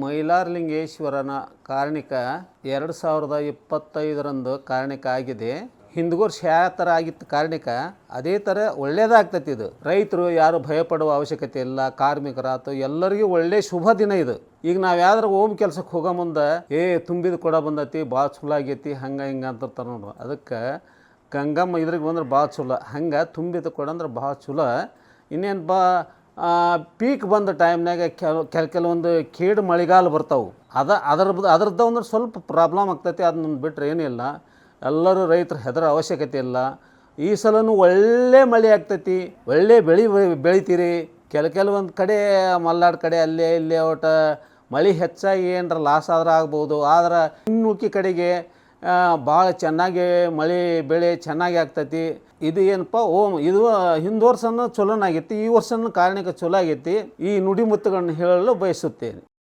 ಮೈಲಾರಲಿಂಗೇಶ್ವರನ ಕಾರಣಿಕ ಎರಡು ಸಾವಿರದ ಇಪ್ಪತ್ತೈದರಂದು ಕಾರಣಿಕ ಆಗಿದೆ. ವರ್ಷ ಯಾವ ಥರ ಆಗಿತ್ತು ಕಾರಣಿಕ, ಅದೇ ಥರ ಒಳ್ಳೇದಾಗ್ತೈತಿ ಇದು. ರೈತರು ಯಾರು ಭಯಪಡುವ ಅವಶ್ಯಕತೆ ಇಲ್ಲ, ಕಾರ್ಮಿಕರಾತು ಎಲ್ಲರಿಗೂ ಒಳ್ಳೆ ಶುಭ ದಿನ ಇದು. ಈಗ ನಾವು ಯಾವ್ದಾರ ಓಮ್ ಕೆಲ್ಸಕ್ಕೆ ಹೋಗೋ ಮುಂದೆ, ಏ, ತುಂಬಿದ ಕೊಡ ಬಂದೈತಿ, ಭಾಳ ಚಲೋ ಆಗೈತಿ, ಹಂಗೆ, ಹಿಂಗೆ ಅಂತಿರ್ತಾರೆ ನೋಡು ಅದಕ್ಕೆ ಗಂಗಮ್ಮ ಇದ್ರಿಗೆ ಬಂದ್ರೆ ಭಾಳ ಚಲೋ. ಹಂಗೆ ತುಂಬಿದ ಕೊಡ ಅಂದ್ರೆ ಭಾಳ ಚಲೋ. ಇನ್ನೇನಪ್ಪ ಪೀಕ್ ಬಂದ ಟೈಮ್ನಾಗ ಕೆಲ ಕೆಲ, ಕೆಲವೊಂದು ಕೀಡು ಮಳೆಗಾಲ ಬರ್ತಾವೆ. ಅದ, ಅದ್ರ ಅದ್ರದ್ದು ಒಂದು ಸ್ವಲ್ಪ ಪ್ರಾಬ್ಲಮ್ ಆಗ್ತೈತಿ ಅದನ್ನ ಬಿಟ್ಟರೆ ಏನಿಲ್ಲ ಎಲ್ಲರೂ ರೈತರು ಹೆದರ ಅವಶ್ಯಕತೆ ಇಲ್ಲ. ಈ ಸಲನು ಒಳ್ಳೆ ಮಳೆ ಆಗ್ತೈತಿ. ಒಳ್ಳೆ ಬೆಳೆ ಬೆಳಿತೀರಿ. ಕೆಲ, ಕೆಲವೊಂದು ಕಡೆ, ಮಲ್ನಾಡು ಕಡೆ ಅಲ್ಲೇ, ಇಲ್ಲೇ ಒಟ್ಟು ಮಳೆ ಹೆಚ್ಚಾಗಿ ಏನರ ಲಾಸ್ ಆದ್ರೆ ಆಗ್ಬೋದು. ಆದ್ರೆ ಇನ್ನುಕಿ ಕಡೆಗೆ ಭಾಳ ಚೆನ್ನಾಗಿ ಮಳೆ, ಬೆಳೆ ಚೆನ್ನಾಗಿ ಆಗ್ತೈತಿ. ಇದು ಏನಪ್ಪ, ಓಮ್, ಇದು ಹಿಂದ್ ವರ್ಷನೂ ಚಲೋನಾಗೈತಿ, ಈ ವರ್ಷನೂ ಕಾರಣಕ್ಕೆ ಚಲೋ ಆಗೈತಿ. ಈ ನುಡಿಮುತ್ತುಗಳನ್ನ ಹೇಳಲು ಬಯಸುತ್ತೇನೆ.